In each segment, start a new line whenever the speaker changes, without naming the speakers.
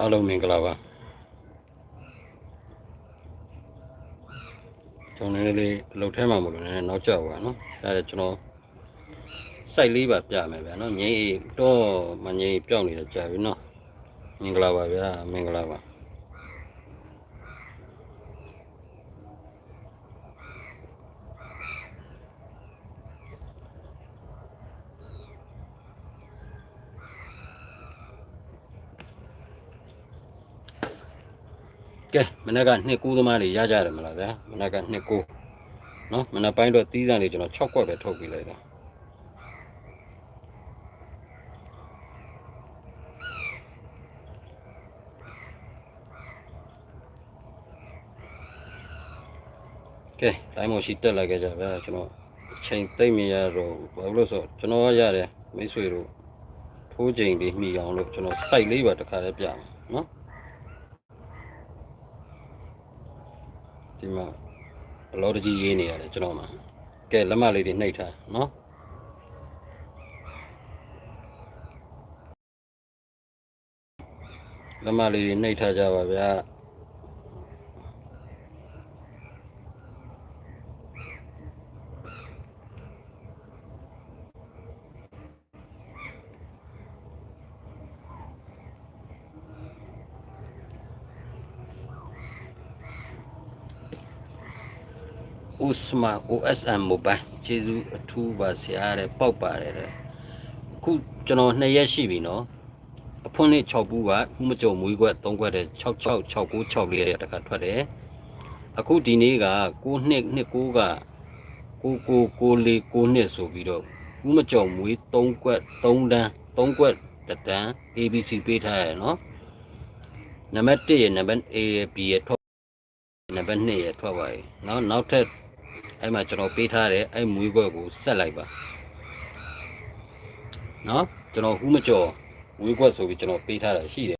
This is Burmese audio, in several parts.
အားလုံးမင်္ဂလာပါကျွန်တော်နည်းနည်းလေးအလုပ်ထဲမှာမလို့နည်းနည်းနောက်ကျပါနော်ဒါလည်းကျွန်တော်စိုက်လေးပါပြမယ်ဗျာနော်ငိမ့်အေးတော့မငိမ့်ပြောင်းနေတော့ကြာပြီနော်မင်္ဂလာပါဗျာမင်္ဂလာပါ ကဲမနေ့ကနှစ်ကူးသမားတွေရကြတယ်မလားဗျာမနေ့ကနှစ်ကူးနော်မနေ့ပိုင်းတော့တီးစံလေးကျွန်တော်6ကွက်ပဲထုတ်ပြီးလိုက်တာကဲတိုင်းမရှိတက်လိုက်ကြကြဗျာကျွန်တော်အချိန်သိမ့်မရတော့ဘာလို့လဲဆိုတော့ကျွန်တော်ကရတယ်မိတ်ဆွေတို့ထိုးချိန်လေးမိအောင်လို့ကျွန်တော်စိုက်လေးပါတစ်ခါလေးပြမယ်နော် ဒီမှာဘလော့တကြီးရေးနေရတယ်ကျွန်တော်မှာကဲလက်မလေးတွေနှိပ်ထားနော်လက်မလေးတွေနှိပ်ထားကြပါဗျာ Usma OSM Mobile ကျေးဇူးအထူးပါဆရာတဲ့ပေါက်ပါတယ်တဲ့အခုကျွန်တော်2ရက်ရှိပြီနော်အဖွင့်လေး6ဘူးကခုမကြုံမွေးခွက်3ခွက်တဲ့66669 6လေးတခါထွက်တယ်အခုဒီနေ့က9နှစ်29က9994 92ဆိုပြီးတော့ခုမကြုံမွေး3ခွက်3တန်း3ခွက်တတန်း ABC ပေးထားရနော်နံပါတ်1ရနံပါတ် A ရ B ရထွက်နံပါတ်2ရထွက်ပါရနော်နောက်ထပ် အဲ့မှာကျွန်တော်ပေးထားတဲ့အဲ့မွေးခွက်ကိုဆက်လိုက်ပါနော်ကျွန်တော်ဟူးမကြော်မွေးခွက်ဆိုပြီးကျွန်တော်ပေးထားတာရှိတယ်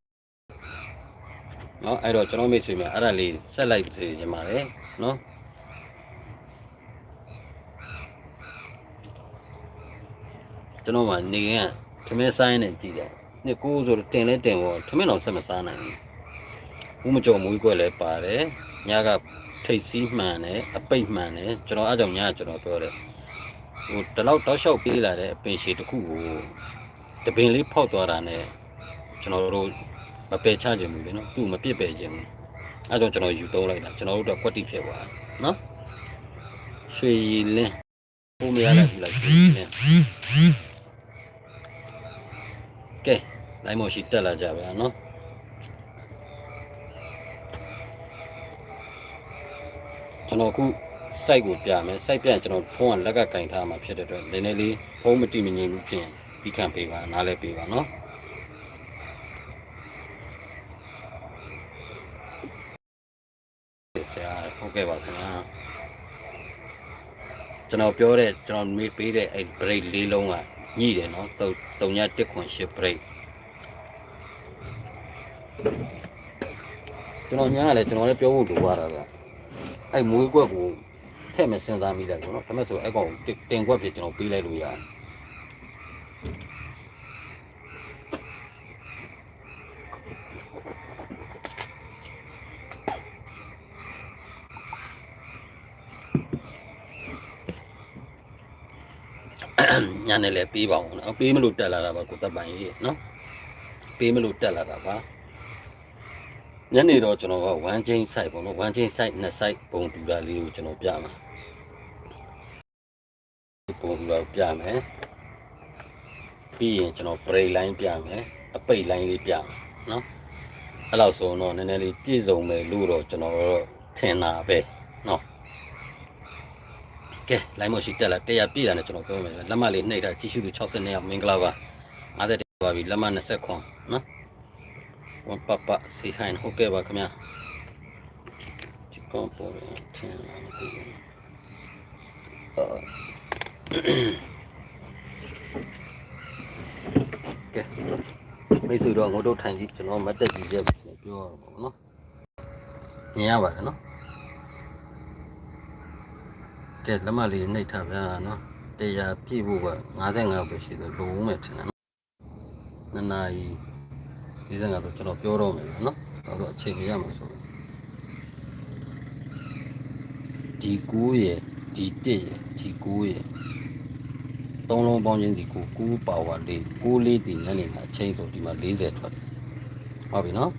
နော်အဲ့တော့ကျွန်တော်မိတ်ဆွေများအဲ့ဒါလေးဆက်လိုက်စေချင်ပါတယ်နော်ကျွန်တော်မှနေကသမင်းဆိုင်နဲ့ကြည့်တယ်နှစ်ကိုဆိုတင်လဲတင်ပေါ့သမင်းတော်ဆက်မစားနိုင်ဘူးဘူးမကြော်မွေးခွက်လည်းပါတယ်ညက ထိတ်စီးမှန်တယ်အပိတ်မှန်တယ်ကျွန်တော်အားကြောင့်ညကကျွန်တော်ပြောတယ်ဟိုဒီလောက်တောက်လျှောက်ပေးလာတဲ့အပင်ရှည်တစ်ခုကိုတပင်လေးဖောက်သွားတာနဲ့ကျွန်တော်တို့မပယ်ချခြင်းဘူးလေနော်သူ့မပြစ်ပယ်ခြင်းဘူးအဲဒါကြောင့်ကျွန်တော်ယူသုံးလိုက်တာကျွန်တော်တို့တော့ကွက်တိဖြစ်သွားတယ်နော်ရွှေရည်လင်းဘုံမရလိုက်ဘူးလားရွှေရည်လင်းကဲလိုင်းမရှိတက်လာကြပါနော် ကျွန်တော်အခု site ကိုပြမယ် site ပြန်ကျွန်တော်ဖုန်းကလက်ကကင်ထားမှာဖြစ်တဲ့အတွက်နည်းနည်းလေးဖုန်းမတိမငြိမ်ဘူးဖြစ်ရင်ဒီခံပေးပါနားလဲပေးပါနော်ဆရာဟုတ်ကဲ့ပါခင်ဗျာကျွန်တော်ပြောတဲ့ကျွန်တော်မေးပေးတဲ့အဲ့ break လေးလုံးကညှိတယ်နော်3 3ည1ခွန်8 break ကျွန်တော်ညားရတယ်ကျွန်တော်လည်းပြောဖို့လိုပါတာက အဲ့မွေးကွက်ကိုထည့်မယ်စဉ်းစားမိလိုက်ပေါ့နော်ဒါမဲ့ဆိုအဲ့ကောင်တင်ကွက်ဖြစ်ကျွန်တော်ပေးလိုက်လို့ရတယ်ညနေလေပေးပါအောင်နော်ပေးမလို့တက်လာတာပါကိုသက်ပိုင်ကြီးနော်ပေးမလို့တက်လာတာပါ ညနေတော့ကျွန်တော်က1 chain site ပေါ့နော်1 chain site နှစ် site ပုံတူတာလေးကိုကျွန်တော်ပြမှာပုံတူတာပြမယ်ပြီးရင်ကျွန်တော် break line ပြမယ်အပိတ် line လေးပြမယ်နော်အဲ့လောက်ဆိုတော့နည်းနည်းလေးပြည့်စုံမယ်လို့တော့ကျွန်တော်တော့ထင်တာပဲနော်ကဲ line မရှိတက်လာ100ပြည့်တာနဲ့ကျွန်တော်ပြောမယ်လက်မလေးနှိပ်တာကြီးစုသူ62ရောက်မင်္ဂလာပါ50ပါပြီလက်မ20ခွန်နော် ဝန်ပပစီဟိုင်ဟုတ်ကဲ့ပါခင်ဗျာဒီကောင်ပေါ်ရင်ထင်လာမသိဘူးအာကဲမိတ်ဆွေတော့ငို့တို့ထိုင်ကြည့်ကျွန်တော်မတ်တက်ကြည့်ချက်ပြောရမှာပေါ့နော်မြင်ရပါတယ်နော်ကဲလက်မလေးနှိပ်ထားဗျာနော်တရားပြည့်ဖို့က55ပဲရှိတယ်လိုဦးမယ်ထင်တယ်နော်နှစ်နာရီ 45ဆိုကျွန်တော်ပြောတော့မယ်နော်ဒါဆိုအချိန်ကြီးရမှာဆိုဒီ9ရယ်ဒီ1ရယ်ဒီ9ရယ်သုံးလုံးပေါင်းချင်းဒီ9 9ပါဝါလေး9လေးဒီညနေမှာအချိန်ဆိုဒီမှာ40ထွက်တယ်ဟုတ်ပြီနော်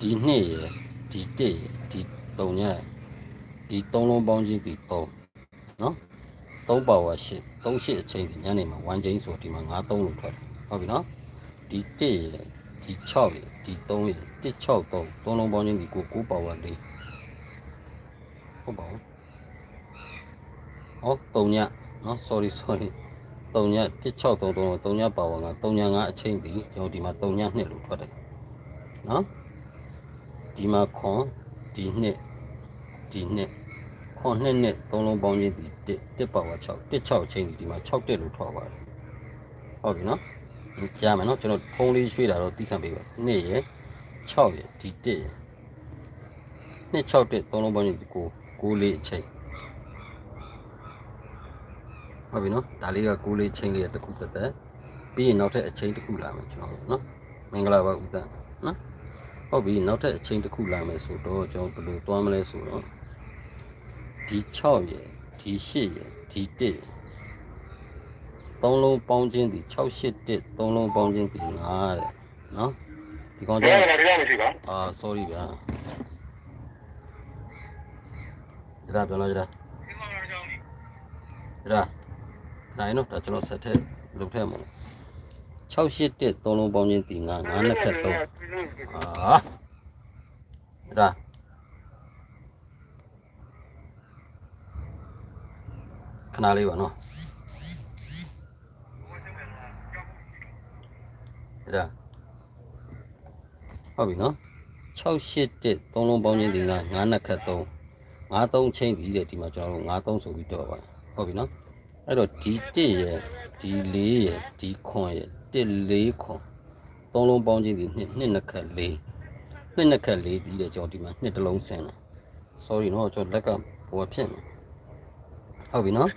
ဒီ2ရယ်ဒီ1ရယ်ဒီ3ညရယ်ဒီသုံးလုံးပေါင်းချင်းဒီ3နော်3ပါဝါ8 3 8အချိန်ဒီညနေမှာ1ချိန်ဆိုဒီမှာ9 3လို့ထွက်တယ်ဟုတ်ပြီနော်ဒီ1ရယ် ဒီ6ရယ်ဒီ3ရယ်1 6 3သုံးလုံးပေါင်းချင်းဒီ9 9ပါဝါလေးဟုတ်ပါဘူးဟော3ညနော် sorry sorry 3ည1633 3ညပါဝါက3ည5အချိန်ဒီကျွန်တော်ဒီမှာ3ည2လို့ထွက်တယ်နော်ဒီမှာခွန်ဒီနှစ်ဒီနှစ်ခွန်နှစ်နှစ်သုံးလုံးပေါင်းချင်းဒီ1 1ပါဝါ6 1 6အချိန်ဒီဒီမှာ6တက်လို့ထွက်ပါတယ်ဟုတ်ပြီနော်ဒီ ကြားမယ်နော်ကျွန်တော်ဖုန်းလေးရွှေ့တာတော့သိခံပေးပါနှစ်ရယ်6ရယ်ဒီ1ရယ်နှစ်6တက်သုံးလုံးပေါင်းချင်းဒီ9 9လေးအချိန်ဟုတ်ပြီနော်ဒါလေးက9လေးချိန်လေးတစ်ခုတက်တက်ပြီးရင်နောက်ထပ်အချိန်တစ်ခုလာမယ်ကျွန်တော်တို့နော်မင်္ဂလာပါဦးတန်းနော်ဟုတ်ပြီနောက်ထပ်အချိန်တစ်ခုလာမယ်ဆိုတော့ကျွန်တော်ဘယ်လိုသွားမလဲဆိုတော့ဒီ6ရယ်ဒီ8ရယ်ဒီ1ရယ် သုံးလုံးပေါင်းခြင်းဒီ6 8 1သုံးလုံးပေါင်းခြင်းဒီ9တဲ့နော်ဒီကောင်
ဘယ်
ကျ
မှာတရားမရှိပါ
အာ sorry ဗျာဒါပြောလို့ကြတာဒါနိုင်တော့ဒါကျွန်တော်ဆက်ထည့်လုပ်ထည့်မှာ6 8 1သုံးလုံးပေါင်းခြင်းဒီ9 9နှစ်ခက်3အာဒါခဏလေးပါနော် ဒါဟုတ်ပြီနော်6 8 1သုံးလုံးပေါင်းခြင်းဒီ9 9နှစ်ခက်3 9 3ချင်းဒီတဲ့ဒီမှာကျွန်တော်တို့9 3ဆိုပြီးတော့ပါဟုတ်ပြီနော်အဲ့တော့ဒီ1ရယ်ဒီ4ရယ်ဒီ9ရယ်1 4ခွန်သုံးလုံးပေါင်းခြင်းဒီနှစ်နှစ်နှစ်ခက်4နှစ်နှစ်ခက်4ဒီတဲ့ကျွန်တော်ဒီမှာနှစ်တစ်လုံးဆင်းတယ် sorry နော်ကျွန်တော်လက်ကဟိုဖြစ်နေဟုတ်ပြီနော်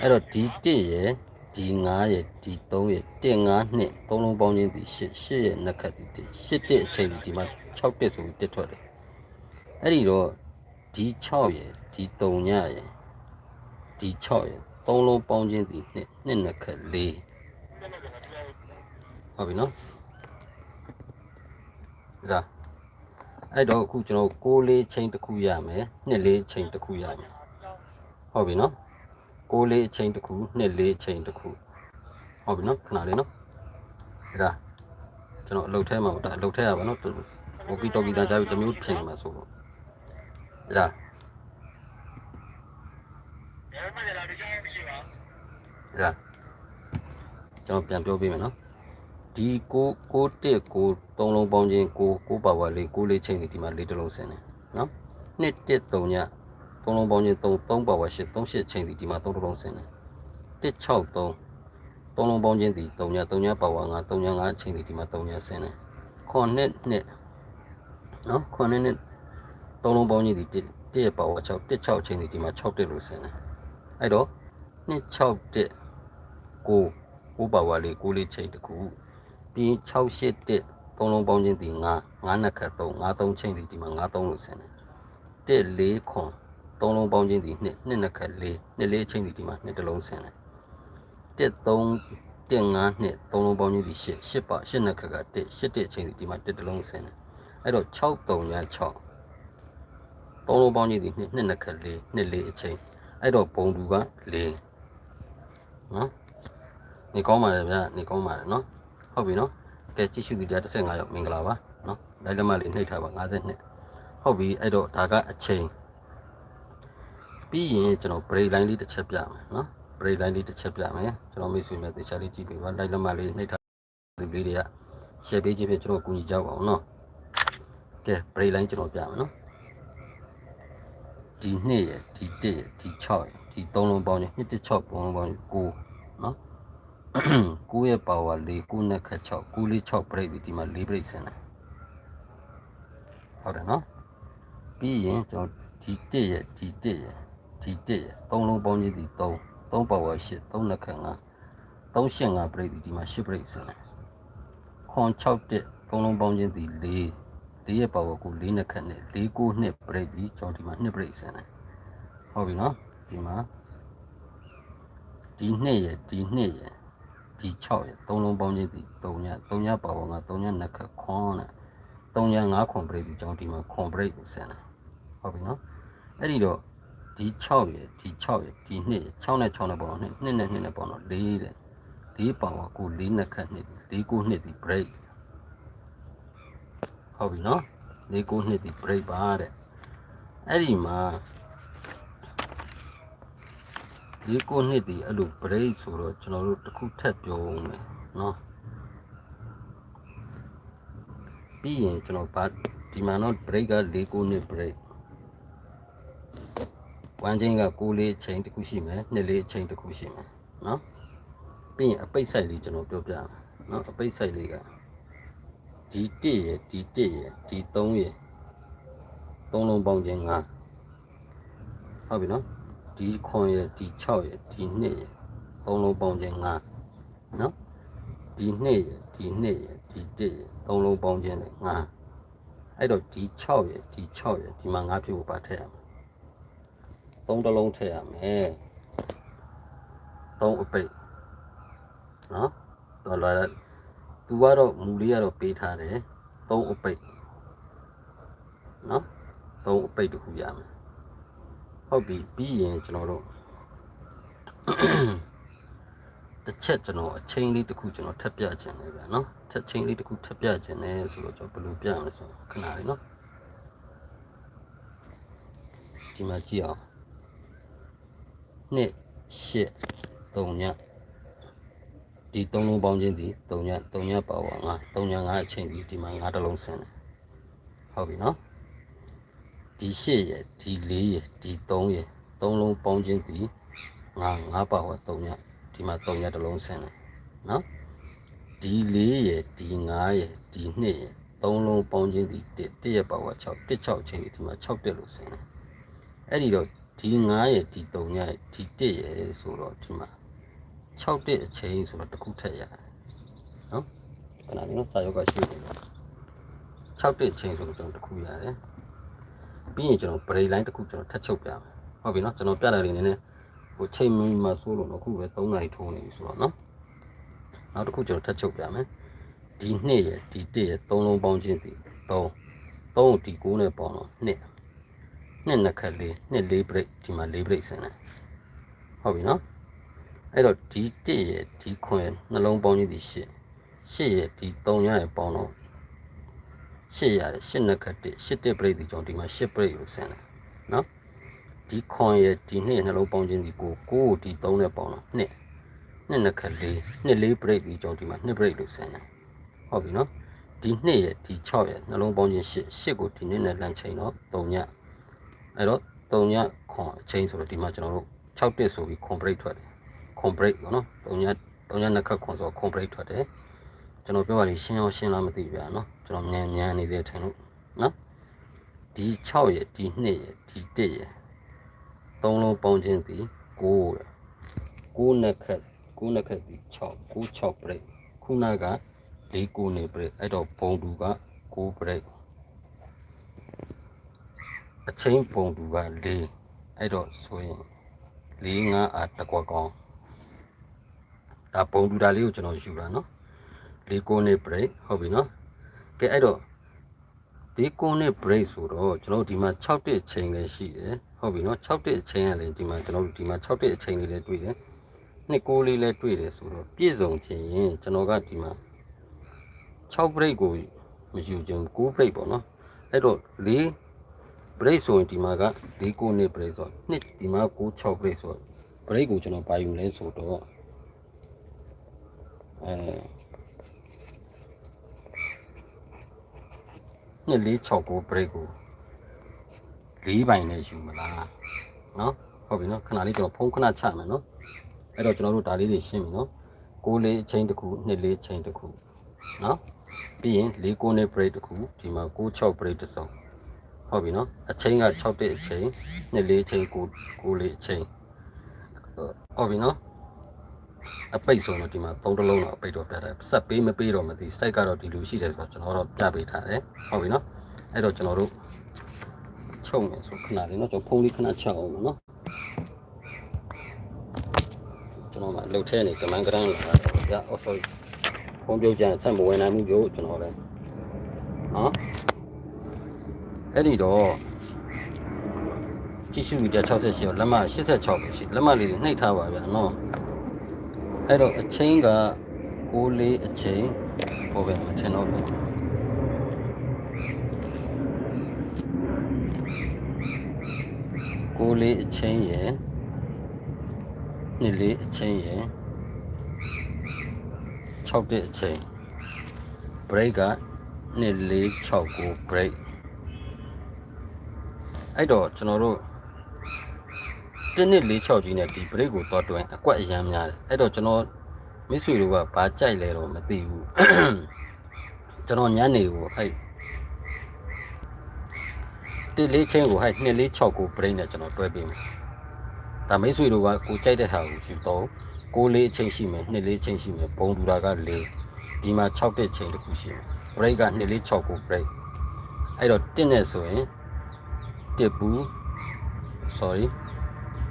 အဲ့တော့ဒီ1ရယ် ဒီ9ရယ်ဒီ3ရယ်1 5နှစ်သုံးလုံးပေါင်းခြင်းဒီ8 8ရယ်နှစ်ခက်ဒီ1 8တက်အချိန်ဒီမှာ6တက်ဆိုပြီးတက်ထွက်တယ်အဲ့ဒီတော့ဒီ6ရယ်ဒီ3ညရယ်ဒီ6ရယ်သုံးလုံးပေါင်းခြင်းဒီနှစ်နှစ်နှစ်ခက်4ဟုတ်ပြီနော်ဒါအဲ့တော့အခုကျွန်တော်6လေးချိန်တစ်ခုရမယ်နှစ်လေးချိန်တစ်ခုရမယ်ဟုတ်ပြီနော် 6လေးချိန်တစ်ခုနှစ်လေးချိန်တစ်ခုဟုတ်ပြီနော်ခဏလေးနော်ဒါကျွန်တော်အလုပ်ထဲမှာဒါအလုပ်ထဲရပါနော်ဟိုကီတော်ကီတာကြားပြီးတစ်မျိုးဖြစ်နေမှာဆိုတော့ဒါ
ဘယ်မှာတရားတရားမရှိပါ
ဒါကျွန်တော်ပြန်ပြောပေးမယ်နော်ဒီကိုကိုတက်ကိုသုံးလုံးပေါင်းခြင်းကိုကိုပါဝါလေးကိုလေးချိန်နေဒီမှာလေးတစ်လုံးဆင်းတယ်နော်နှစ်တက်သုံးည သုံးလုံးပေါင်းခြင်းသုံးသုံးပါဝါရှစ်သုံးရှစ်ချိန်ဒီဒီမှာသုံးတစ်လုံးဆင်းတယ်တက်6 3သုံးလုံးပေါင်းခြင်းဒီသုံးညသုံးညပါဝါ9သုံးည9ချိန်ဒီဒီမှာသုံးညဆင်းတယ်ခွန်နှစ်နှစ်နော်ခွန်နှစ်နှစ်သုံးလုံးပေါင်းခြင်းဒီတက်တက်ပါဝါ6တက်6ချိန်ဒီဒီမှာ6တက်လို့ဆင်းတယ်အဲ့တော့နှစ်6တက်ကိုကိုပါဝါလေးကိုလေးချိန်တစ်ခုပြီး6 8တက်သုံးလုံးပေါင်းချင်းဒီ9 9နှစ်ခတ်3 9 3ချိန်ဒီဒီမှာ9 3လို့ဆင်းတယ်တက်4ခွ န်သုံးလုံးပေါင်းချင်းဒီ2 2နှစ်ခတ်4 2 4ချိန်ဒီဒီမှာ2တစ်လုံးဆင်းတယ်တက်3တက်5နှစ်သုံးလုံးပေါင်းချင်းဒီ8 8ပါ8နှစ်ခတ်ကတက်8တက်ချိန်ဒီဒီမှာ1တစ်လုံးဆင်းတယ်အဲ့တော့6 3ညာ6သုံးလုံးပေါင်းချင်းဒီ2 2နှစ်ခတ်4 2 4အချိန်အဲ့တော့ပုံတူက4နော်နေကောင်းပါလေဗျာနေကောင်းပါလေနော်ဟုတ်ပြီနော်ကဲကြည့်ရှုသူတရား15ရောက်မင်္ဂလာပါနော်လိုက်လက်မလေးနှိပ်ထားပါ52ဟုတ်ပြီအဲ့တော့ဒါကအချိန် ပြီးရင်ကျွန်တော် break line လေးတစ်ချက်ပြမယ်နော် break line လေးတစ်ချက်ပြမယ်ကျွန်တော်မိတ်ဆွေများတေချာလေးကြည့်ပေးပါလိုက်လက်မလေးနှိပ်ထားသူလေးတွေက share ပေးခြင်းဖြင့်ကျွန်တော်ကူညီကြပါအောင်နော်ကဲ break line ကျွန်တော်ပြမယ်နော်ဒီ2ရယ်ဒီ1ရယ်ဒီ6ရယ်ဒီ3လုံးပေါင်းရင်2 6ပုံလုံးပေါင်းရင်9နော်9ရဲ့ power 4 9နဲ့ခက်6 9လေး6 break ဒီမှာ4 break ဆင်းတယ်ဟုတ်တယ်နော်ပြီးရင်ကျွန်တော်ဒီ1ရဲ့ဒီ1ရဲ့ ဒီ1ရဲ့3လုံးပေါင်းခြင်းဒီ3 3 power 8 3နဲ့ခက်5 3 8 5 break ဒီမှာ8 break ဆင်းတယ်ခွန်6တက်သုံးလုံးပေါင်းခြင်းဒီ၄၄ရဲ့ပါဝါကို၄နှစ်ခတ်နဲ့၄ကိုနှစ်ပြိတ်ဒီကျွန်တော်ဒီမှာနှစ်ပြိတ်ဆန်တယ်ဟုတ်ပြီနော်ဒီမှာဒီနှစ်ရဲ့ဒီနှစ်ရဲ့ဒီ6ရဲ့သုံးလုံးပေါင်းခြင်းဒီ3ည3ညပါဝါက3ညနှစ်ခတ်ခွန်နဲ့3ည5ခွန်ပြိတ်ဒီကျွန်တော်ဒီမှာခွန်ပြိတ်ကိုဆန်တယ်ဟုတ်ပြီနော်အဲ့ဒီတော့ ဒီ6ရဲ့ဒီ6ရဲ့ဒီနှစ်ရဲ့6နဲ့6နဲ့ပေါင်းတော့နှစ်နှစ်နဲ့နှစ်နဲ့ပေါင်းတော့4တဲ့၄ပါဝါကို၄နှစ်ခတ်နှစ်၄ကိုနှစ်ဒီ break ဟုတ်ပြီနော်၄ကိုနှစ်ဒီ break ပါတဲ့အဲ့ဒီမှာ၄ကိုနှစ်ဒီအဲ့လို break ဆိုတော့ကျွန်တော်တို့တစ်ခုထပ်ပြောဦးမယ်နော်ပြီးရင်ကျွန်တော်ဗာဒီမှာတော့ break က၄ကိုနှစ် break ဝမ်းချင်းက6လေးအချိန်တစ်ခုရှိမယ်2လေးအချိန်တစ်ခုရှိမယ်နော်ပြီးရင်အပိတ်ဆိုင်လေးကျွန်တော်ပြောပြမယ်နော်အပိတ်ဆိုင်လေးကဒီ1ရယ်ဒီ1ရယ်ဒီ3ရယ်သုံးလုံးပေါင်းခြင်း5ဟုတ်ပြီနော်ဒီ9ရယ်ဒီ6ရယ်ဒီ2ရယ်သုံးလုံးပေါင်းခြင်း5နော်ဒီ2ရယ်ဒီ2ရယ်ဒီ1ရယ်သုံးလုံးပေါင်းခြင်းလည်း5အဲ့တော့ဒီ6ရယ်ဒီ6ရယ်ဒီမှာ5ဖြစ်ဖို့ပါထည့်ရမယ် သုံးတစ်လုံးထည့်ရမယ်သုံးအပိတ်နော်တော်လာသူကတော့မူလေးကတော့ပေးထားတယ်သုံးအပိတ်နော်သုံးအပိတ်တစ်ခုရမယ်ဟုတ်ပြီပြီးရင်ကျွန်တော်တို့တစ်ချက်ကျွန်တော်အချိန်လေးတစ်ခုကျွန်တော်ထပ်ပြခြင်းလေဗျာနော်ထပ်ချိန်လေးတစ်ခုထပ်ပြခြင်းလေဆိုတော့ကျွန်တော်ဘယ်လိုပြမလဲဆိုတော့ခဏလေးနော်ဒီမှာကြည့်အောင် နှစ်ရှစ်သုံးညဒီသုံးလုံးပေါင်းခြင်းဒီသုံးညသုံးညပါဝါငါသုံးညငါအချိန်ဒီဒီမှာငါတစ်လုံးဆင်းတယ်ဟုတ်ပြီနော်ဒီရှစ်ရယ်ဒီလေးရယ်ဒီသုံးရယ်သုံးလုံးပေါင်းခြင်းဒီငါငါပါဝါသုံးညဒီမှာသုံးညတစ်လုံးဆင်းတယ်နော်ဒီလေးရယ်ဒီငါရယ်ဒီနှစ်ရယ်သုံးလုံးပေါင်းခြင်းဒီတစ်တစ်ရပါဝါ6တစ်6အချိန်ဒီဒီမှာ6တက်လို့ဆင်းတယ်အဲ့ဒီတော့ ဒီ9ရယ်ဒီ3ရယ်ဒီ1ရယ်ဆိုတော့ဒီမှာ6တက်အချိန်ဆိုတော့တစ်ခုထက်ရတယ်နော်ခဏလေးနော်စာရုပ်ကရှိနေတယ်6တက်အချိန်ဆိုတော့ကျွန်တော်တစ်ခုရတယ်ပြီးရင်ကျွန်တော် break line တစ်ခုကျွန်တော်ထပ်ချုပ်ပြမယ်ဟုတ်ပြီနော်ကျွန်တော်ပြတာလေးနည်းနည်းဟိုချိန်မီမှာဆိုလို့တော့အခုပဲ3နာရီထိုးနေပြီဆိုတော့နော်နောက်တစ်ခုကျွန်တော်ထပ်ချုပ်ပြမယ်ဒီ2ရယ်ဒီ1ရယ်3လုံးပေါင်းခြင်းဒီ3 3ဒီ9နဲ့ပေါင်းတော့2 နှစ်နှစ်ခက်လေးနှစ်လေး break ဒီမှာလေး break ဆင်းတယ်ဟုတ်ပြီနော်အဲ့တော့ဒီ1ရဲ့ဒီခွင်နှလုံးပေါင်းကြီးဒီ8 8ရဲ့ဒီ3ရရဲ့ပေါင်းတော့8ရတယ်8နှစ်ခက်1 8တက် break ဒီကြောင့်ဒီမှာ8 break ကိုဆင်းတယ်နော်ဒီခွန်ရဲ့ဒီနှစ်နှလုံးပေါင်းခြင်းဒီကိုကိုဒီ3နဲ့ပေါင်းတော့2နှစ်နှစ်ခက်လေးနှစ်လေး break ဒီကြောင့်ဒီမှာ2 break လို့ဆင်းတယ်ဟုတ်ပြီနော်ဒီနှစ်ရဲ့ဒီ6ရဲ့နှလုံးပေါင်းခြင်း8 8ကိုဒီနှစ်နဲ့လမ်းချိန်တော့3ည အဲ့တော့3ညခွန်အချိန်ဆိုတော့ဒီမှာကျွန်တော်တို့6တက်ဆိုပြီး complete ထွက်တယ် complete ပေါ့နော်3ည3ညနှစ်ခက်ခွန်ဆိုတော့ complete ထွက်တယ်ကျွန်တော်ပြောပါလိမ့်ရှင်းအောင်ရှင်းလားမသိဘူးဗျာနော်ကျွန်တော်ညံညံနေသေးတယ်ထင်လို့နော်ဒီ6ရဲ့ဒီ2ရဲ့ဒီ1ရဲ့သုံးလုံးပေါင်းခြင်းသည်9တဲ့9နှစ်ခက်9နှစ်ခက်သည်6 9 6 break ခုနက4 9နေ break အဲ့တော့ဘုံတူက9 break အချင်းပုံတူက၄အဲ့တော့ဆိုရင်၄၅အာတကွက်ကောင်းဒါပုံတူတာလေးကိုကျွန်တော်ယူတာနော်၄ကိုနေ break ဟုတ်ပြီနော်ကဲအဲ့တော့ဒီကိုနေ break ဆိုတော့ကျွန်တော်ဒီမှာ6တက်ချိန်လည်းရှိတယ်ဟုတ်ပြီနော်6တက်ချိန်ရလည်းဒီမှာကျွန်တော်ဒီမှာ6တက်ချိန်လေးလည်းတွေ့တယ်နှစ်ကိုလေးလည်းတွေ့တယ်ဆိုတော့ပြည့်စုံခြင်းရင်ကျွန်တော်ကဒီမှာ6 break ကိုမယူခြင်း9 break ပေါ့နော်အဲ့တော့၄ ဘရိတ်ဆိုရင်ဒီမှာက၄ကိုနှစ်ဘရိတ်ဆိုတော့နှစ်ဒီမှာ9 6ဘရိတ်ဆိုတော့ဘရိတ်ကိုကျွန်တော်ပါယူလဲဆိုတော့အဲနှစ်၄6 9ဘရိတ်ကို၄ပိုင်နဲ့ယူမလားနော်ဟုတ်ပြီနော်ခဏလေးကျွန်တော်ဖုန်းခဏချမယ်နော်အဲ့တော့ကျွန်တော်တို့ဒါလေးတွေရှင်းပြီနော်6လေးအချင်းတစ်ခု2လေးအချင်းတစ်ခုနော်ပြီးရင်6ကိုနဲ့ break တစ်ခုဒီမှာ6 6 break တစ်စုံ ဟုတ်ပြီနော်အချင်းက6တိအချင်းနှစ်လေးချင်း9 9လေးအချင်းဟုတ်ပြီနော်အပိတ်ဆိုတော့ဒီမှာသုံးတလုံးတော့အပိတ်တော့ပြတယ်ဆက်ပေးမပေးတော့မသိစိုက်ကတော့ဒီလိုရှိတယ်ဆိုတော့ကျွန်တော်တော့ပြပေးထားတယ်ဟုတ်ပြီနော်အဲ့တော့ကျွန်တော်တို့ချုပ်မယ်ဆိုခဏလေးနော်ကျွန်တော်ဖုန်းလေးခဏချအောင်နော်ကျွန်တော်ကလှုပ်ထဲနေကမန်ကရန်လာတာဗျာ offer ဖုန်းပြုတ်ကြဆက်မဝင်နိုင်ဘူးကြို့ကျွန်တော်လည်းဟော အဲ့ဒီတော့ကြည့်ရှုမီတာ68ရောလက်မ86ပဲရှိလက်မလေးတွေနှိပ်ထားပါဗျာနော်အဲ့တော့အချင်းက6လေးအချင်းဟိုပဲမထင်တော့ဘူး6လေးအချင်းရယ်2လေးအချင်းရယ်6တဲ့အချင်း break က2469 break အဲ့တော့ကျွန်တော်တို့1နှစ်46ကြီးနဲ့ဒီ break ကိုတော့တွင်အကွက်အရမ်းများတယ်အဲ့တော့ကျွန်တော်မိတ်ဆွေတို့ကဘာကြိုက်လဲတော့မသိဘူးကျွန်တော်ညနေကိုအဲ့တိလေးချင်းကိုဟဲ့2469 break နဲ့ကျွန်တော်တွဲပေးမယ်ဒါမိတ်ဆွေတို့ကကိုကြိုက်တဲ့ဟာကိုယူတော့ကိုလေးအချင်းရှိမယ်နှစ်လေးအချင်းရှိမယ်ဘုံတူတာက4ဒီမှာ6တဲ့ချိန်တစ်ခုရှိမယ် break က2469 break အဲ့တော့1နဲ့ဆိုရင် 1ဘူး sorry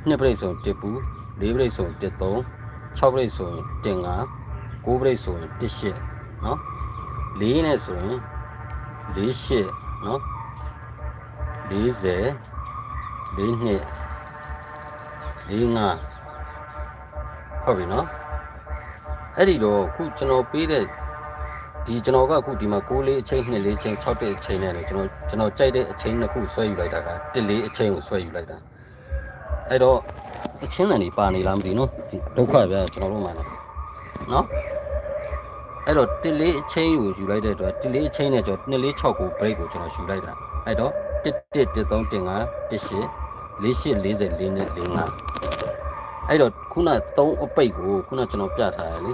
2 break ဆိုရင်1ဘူး4 break ဆိုရင်1 3 6 break ဆိုရင်1 5 9 break ဆိုရင်1 8เนาะ4နဲ့ဆိုရင်4 8เนาะ40 4နှစ်4 5ဟုတ်ပြီเนาะအဲ့ဒီတော့ခုကျွန်တော်ပေးတဲ့ ဒီကျွန်တော်ကအခုဒီမှာ6လေးအချိန်2လေးအချိန်6တဲ့အချိန်နဲ့လေကျွန်တော်ကျွန်တော်ကြိုက်တဲ့အချိန်နှစ်ခုဆွဲယူလိုက်တာက1လေးအချိန်ကိုဆွဲယူလိုက်တာအဲ့တော့အချင်းတန်တွေပါနေလားမသိနော်ဒီဒုက္ခပြကျွန်တော်တို့မှလည်းနော်အဲ့တော့1လေးအချိန်ကိုယူလိုက်တဲ့အတွက်1လေးအချိန်နဲ့ကျွန်တော်2လေး6ကို break ကိုကျွန်တော်ယူလိုက်တာအဲ့တော့1 1 1 3 1 5 1 8 48 40 44နဲ့45အဲ့တော့ခုန3အပိတ်ကိုခုနကျွန်တော်ပြထားရလေ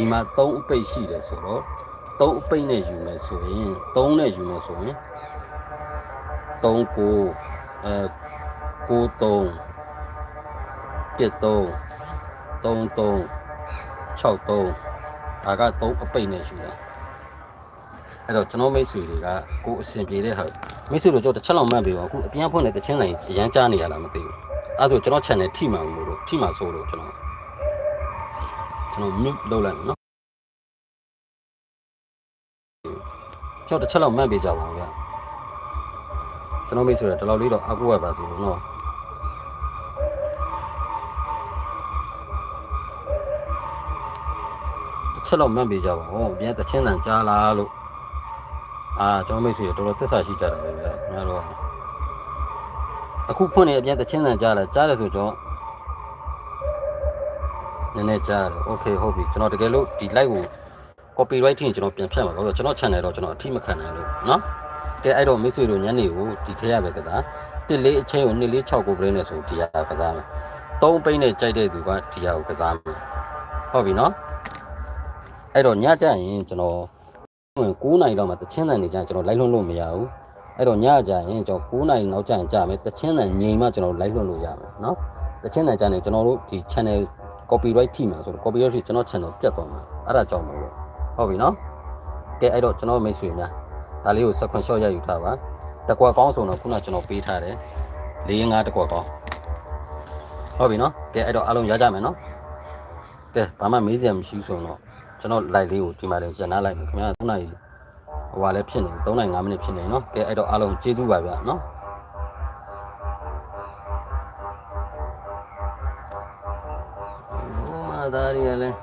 ဒီမှာ3အပိတ်ရှိတယ်ဆိုတော့3အပိတ်နဲ့ယူမယ်ဆိုရင်3နဲ့ယူမယ်ဆိုရင်3ကိုအဲ9 3 1 3 3 3 6 3ဒါက3အပိတ်နဲ့ယူတာအဲ့တော့ကျွန်တော်မိတ်ဆွေတွေကကိုအဆင်ပြေတဲ့ဟာမိတ်ဆွေတို့ကျွန်တော်တစ်ချက်လောက်မှတ်ပေးပါအခုအပြန်ဖွင့်တဲ့တချင်းတိုင်းရမ်းကြားနေရလားမသိဘူးအဲ့ဒါဆိုကျွန်တော် channel ထိမှန်လို့လို့ထိမှဆိုလို့ကျွန်တော် ကျွန်တော် mute လုပ်လိုက်မယ်နော်ကျွန်တော်တစ်ချက်လောက်မှတ်ပေးကြပါဦးဗျကျွန်တော်မိတ်ဆွေတလောက်လေးတော့အကူရပါသေးဘူးနော်တစ်ချက်လောက်မှတ်ပေးကြပါဦးပြန်တချင်းတန်ကြားလားလို့အာကျွန်တော်မိတ်ဆွေတော်တော်သစ္စာရှိကြတယ်ဗျငါတော့အခုဖွင့်နေအပြန်တချင်းတန်ကြားလားကြားတယ်ဆိုတော့ နည်းနည်းကြားရတယ် okay ဟုတ်ပြီကျွန်တော်တကယ်လို့ဒီ live ကို copyright ထိရင်ကျွန်တော်ပြန်ဖြတ်မှာဘာလို့ကျွန်တော် channel တော့ကျွန်တော်အထိမခံနိုင်လို့နော်ကဲအဲ့တော့မိတ်ဆွေတို့ညနေကိုဒီထည့်ရပဲကစားတစ်လေးအချင်းကို2 4 6ကိုပြင်းနေဆိုဒီဟာကစားမယ်သုံးပိန်းနဲ့ကြိုက်တဲ့သူကဒီဟာကိုကစားမယ်ဟုတ်ပြီနော်အဲ့တော့ညကြရင်ကျွန်တော်ဝင်9နိုင်တော့မှတချင်းတန်နေကြကျွန်တော်လိုက်လွတ်လို့မရဘူးအဲ့တော့ညကြရင်ကျွန်တော်9နိုင်နောက်ကြရင်ကြမယ်တချင်းတန်ငြိမ်မှကျွန်တော်လိုက်လွတ်လို့ရမယ်နော်တချင်းတန်ကြရင်ကျွန်တော်တို့ဒီ channel copyright ထိမှာဆိုတော့ copyright ထိကျွန်တော် channel ပြတ်သွားမှာအဲ့ဒါကြောင့်မလို့ဟုတ်ပြီနော်ကဲအဲ့တော့ကျွန်တော်မိတ်ဆွေများဒါလေးကို sequence shot ရယူထားပါတကွာကောင်းဆိုတော့ခုနကျွန်တော်ပေးထားတယ်၄၅တကွာကောင်းဟုတ်ပြီနော်ကဲအဲ့တော့အားလုံးရကြမယ်နော်ကဲဘာမှမေးစရာမရှိဆိုတော့ကျွန်တော် live လေးကိုဒီမှာလည်းရနာလိုက်မယ်ခင်ဗျာ3နာရီဟိုဟာလည်းဖြစ်နေ3နိုင်5မိနစ်ဖြစ်နေနော်ကဲအဲ့တော့အားလုံးကျေးဇူးပါဗျာနော် ဟိုမှာဒါရီလည်း